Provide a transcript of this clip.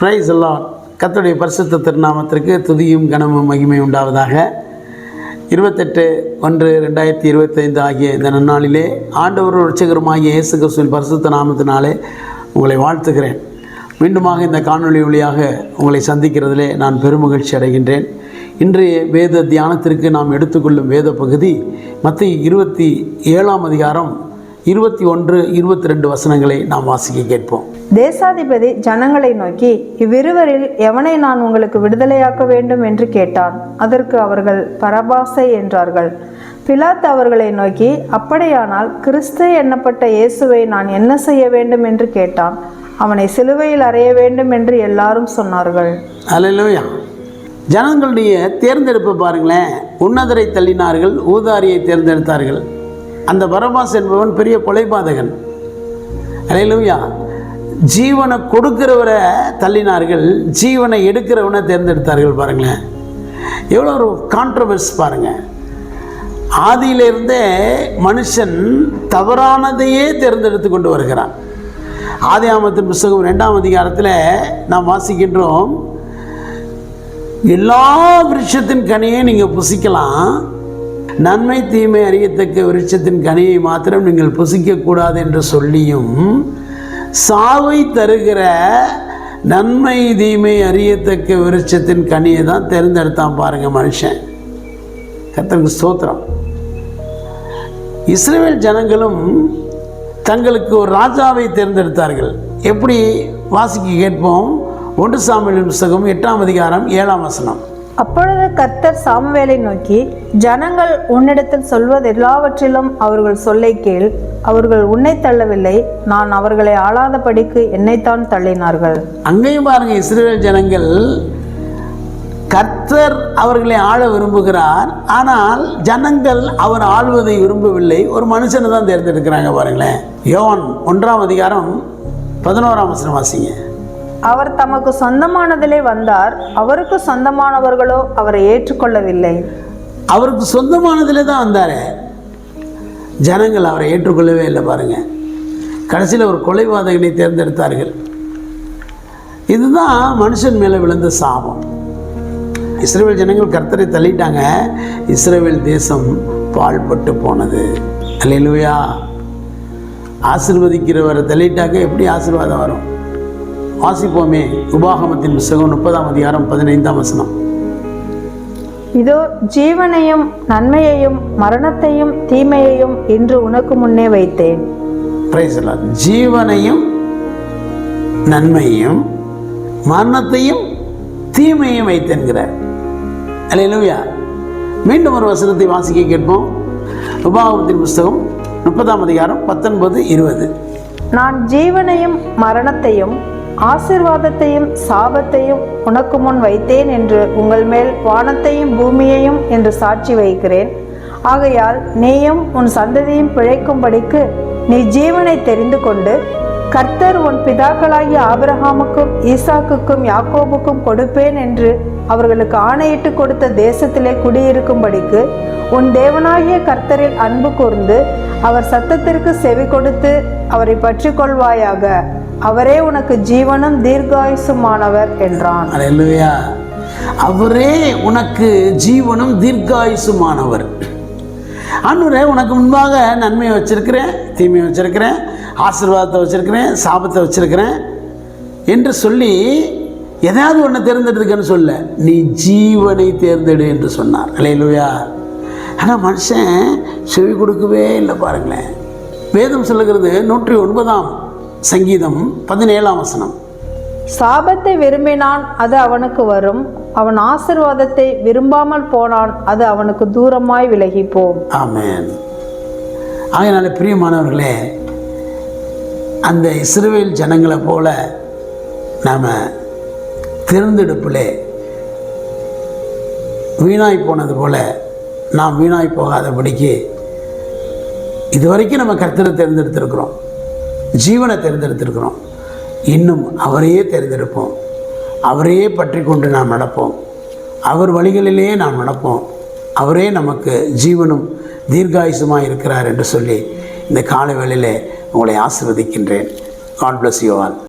Price எல்லாம் கர்த்தருடைய பரிசுத்த திருநாமத்திற்கு துதியும் கனமும் மகிமை உண்டாவதாக. இருபத்தெட்டு ஒன்று ரெண்டாயிரத்தி இருபத்தைந்து ஆகிய இந்த நன்னாளிலே ஆண்டவர் ரட்சகருமாகிய இயேசு கிறிஸ்துவின் பரிசுத்த நாமத்தினாலே உங்களை வாழ்த்துகிறேன். மீண்டுமாக இந்த காணொளி வழியாக உங்களை சந்திக்கிறதிலே நான் பெருமகிழ்ச்சி அடைகின்றேன். இன்றைய வேத தியானத்திற்கு நாம் எடுத்துக்கொள்ளும் வேத பகுதி மத்திய இருபத்தி ஏழாம் அதிகாரம் இருபத்தி ஒன்று இருபத்தி ரெண்டு வசனங்களை நாம் வாசிக்க கேட்போம். தேசாதிபதி ஜனங்களை நோக்கி இவ்விருவரில் எவனை நான் உங்களுக்கு விடுதலையாக்க வேண்டும் என்று கேட்டான். அதற்கு அவர்கள் பரபாசை என்றார்கள். பிலாத் அவர்களை நோக்கி அப்படியானால் கிறிஸ்து எண்ணப்பட்ட இயேசுவை நான் என்ன செய்ய வேண்டும் என்று கேட்டான். அவனை சிலுவையில் அறைய வேண்டும் என்று எல்லாரும் சொன்னார்கள். அல்லேலூயா. ஜனங்களுடைய தேர்ந்தெடுப்பை பாருங்களேன். உன்னதரை தள்ளினார்கள் ஊதாரியை தேர்ந்தெடுத்தார்கள். அந்த பரபாஸ் என்பவன் பெரிய கொலைபாதகன். அல்லேலூயா ஜீவனை கொடுக்கிறவரை தள்ளினார்கள் ஜீவனை எடுக்கிறவனை தேர்ந்தெடுத்தார்கள் பாருங்களேன். எவ்வளோ ஒரு கான்ட்ரவர்ஸ் பாருங்கள் ஆதியிலிருந்தே மனுஷன் தவறானதையே தேர்ந்தெடுத்து கொண்டு வருகிறான். ஆதி ஆமத்தின் புஸ்தகம் ரெண்டாம் அதிகாரத்தில் நாம் வாசிக்கின்றோம் எல்லா விருட்சத்தின் கனியை நீங்கள் புசிக்கலாம் நன்மை தீமை அறியத்தக்க விருட்சத்தின் கனியை மாத்திரம் நீங்கள் புசிக்கக்கூடாது என்று சொல்லியும் சாவை தருகிற நன்மை தீமை அறியத்தக்க விருட்சத்தின் கனியை தான் தேர்ந்தெடுத்தான் பாருங்க மனுஷன். கத்தனுக்கு ஸ்தோத்திரம். இஸ்ரேல் ஜனங்களும் தங்களுக்கு ஒரு ராஜாவை தேர்ந்தெடுத்தார்கள். எப்படி? வாசிக்க கேட்போம். ஒன்று சாமியின் புஸ்தகம் எட்டாம் அதிகாரம் ஏழாம் வசனம். அப்பொழுது கர்த்தர் சாமுவேலை நோக்கி ஜனங்கள் உன்னிடத்தில் சொல்வது எல்லாவற்றிலும் அவர்கள் சொல்லை கேள். அவர்கள் உன்னை தள்ளவில்லை. நான் அவர்களை ஆளாதபடிக்கு என்னைத்தான் தள்ளினார்கள். அங்கேயும் பாருங்க இஸ்ரேல் ஜனங்கள் கர்த்தர் அவர்களை ஆள விரும்புகிறார். ஆனால் ஜனங்கள் அவர் ஆள்வதை விரும்பவில்லை. ஒரு மனுஷனை தான் தேர்ந்தெடுக்கிறாங்க பாருங்களேன். யோன் ஒன்றாம் அதிகாரம் பதினோராம் வசனம் வாசிங்க. அவர் தமக்கு சொந்தமானதிலே வந்தார். அவருக்கு சொந்தமானவர்களோ அவரை ஏற்றுக்கொள்ளவில்லை. அவருக்கு சொந்தமானதிலே தான் வந்தார். ஜனங்கள் அவரை ஏற்றுக்கொள்ளவே இல்லை பாருங்கள் கடைசியில் ஒரு கொலைவாதகனை தேர்ந்தெடுத்தார்கள். இதுதான் மனுஷன் மேலே விழுந்த சாபம். இஸ்ரேல் ஜனங்கள் கர்த்தரை தள்ளிட்டாங்க. இஸ்ரேல் தேசம் பாழ்பட்டு போனது. அல்லையிலுவையா ஆசிர்வதிக்கிறவரை தள்ளிட்டாக்க எப்படி ஆசீர்வாதம் வரும்? வாசிப்போமே உபாகமத்தின் புஸ்தகம் முப்பதாம் அதிகாரம் பதினைந்தாம் வசனம். இதோ ஜீவனையும் நன்மையையும் மரணத்தையும் தீமையையும் இன்று உனக்கு முன்னே வைத்தேன். ஜீவனையும் நன்மையும் மரணத்தையும் தீமையும் வைத்தென்கிறார். அல்லேலூயா மீண்டும் ஒரு வசனத்தை வாசிக்க கேட்போம். உபாகமத்தின் புஸ்தகம் முப்பதாம் அதிகாரம் பத்தொன்பது இருபது. நான் ஜீவனையும் மரணத்தையும் ஆசிர்வாதத்தையும் சாபத்தையும் உனக்கு முன் வைத்தேன் என்று உங்கள் மேல் வானத்தையும் பூமியையும் என்று சாட்சி வைக்கிறேன். ஆகையால் நீயும் உன் சந்ததியும் பிழைக்கும்படிக்கு நீ ஜீவனை தெரிந்து கொண்டு கர்த்தர் உன் பிதாக்களாகிய ஆபிரஹாமுக்கும் ஈசாக்குக்கும் யாக்கோபுக்கும் கொடுப்பேன் என்று அவர்களுக்கு ஆணையிட்டு கொடுத்த தேசத்திலே குடியிருக்கும்படிக்கு உன் தேவனாகிய கர்த்தரில் அன்பு கூர்ந்து அவர் சத்தத்திற்கு செவி கொடுத்து அவரை பற்றி கொள்வாயாக அவரே உனக்கு ஜீவனும் தீர்காயுசுமானவர் என்றான். அல்லேலூயா அவரே உனக்கு ஜீவனும் தீர்க்காயுசுமானவர். ஆண்டவரே உனக்கு முன்பாக நன்மையை வச்சிருக்கிறேன் தீமையை வச்சிருக்கிறேன் ஆசீர்வாதத்தை வச்சிருக்கிறேன் சாபத்தை வச்சிருக்கிறேன் என்று சொல்லி எதாவது ஒன்று தேர்ந்தெடுத்துக்கன்னு சொல்ல நீ ஜீவனை தேர்ந்தெடு என்று சொன்னார். அல்லேலூயா ஆனால் மனுஷன் செவி கொடுக்கவே இல்லை பாருங்களேன். வேதம் சொல்லுகிறது நூற்றி ஒன்பதாம் சங்கீதம் பதினேழாம் வசனம். சாபத்தை விரும்பினான் அது அவனுக்கு வரும். அவன் ஆசிர்வாதத்தை விரும்பாமல் போனான் அது அவனுக்கு தூரமாய் விலகி போம் ஆமென். ஆகையினால பிரியமானவர்களே அந்த இஸ்ரவேல் ஜனங்களை போல நாம் தேர்ந்தெடுப்பில் வீணாய் போனது போல நாம் வீணாய் போகாதபடிக்கு இதுவரைக்கும் நம்ம கர்த்தரை தேர்ந்தெடுத்திருக்கிறோம். ஜீவனை தேர்ந்தெடுத்திருக்கிறோம். இன்னும் அவரையே தேர்ந்தெடுப்போம். அவரையே பற்றி கொண்டு நாம் நடப்போம். அவர் வழிகளிலேயே நாம் நடப்போம். அவரே நமக்கு ஜீவனும் தீர்காயுசுமாக இருக்கிறார் என்று சொல்லி இந்த காலை வேளையில் உங்களை ஆசிர்வதிக்கின்றேன். God bless you all